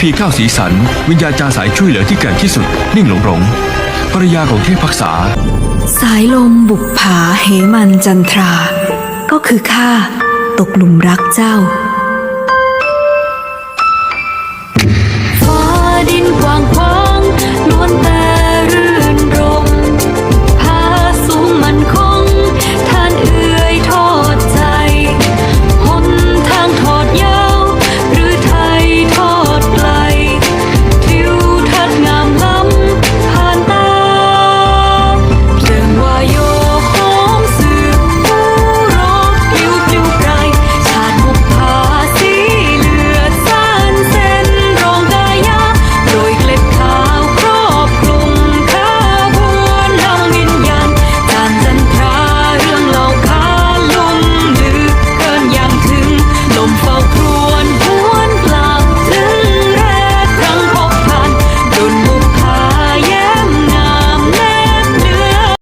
พีเก้าสีสัน วิญญาณจาสายช่วยเหลือที่แกร่งที่สุด นิ่งหลงหลงภรรยาของเทพพักษา สายลมบุกผาเหมันจันทรา ก็คือข้าตกหลุมรักเจ้า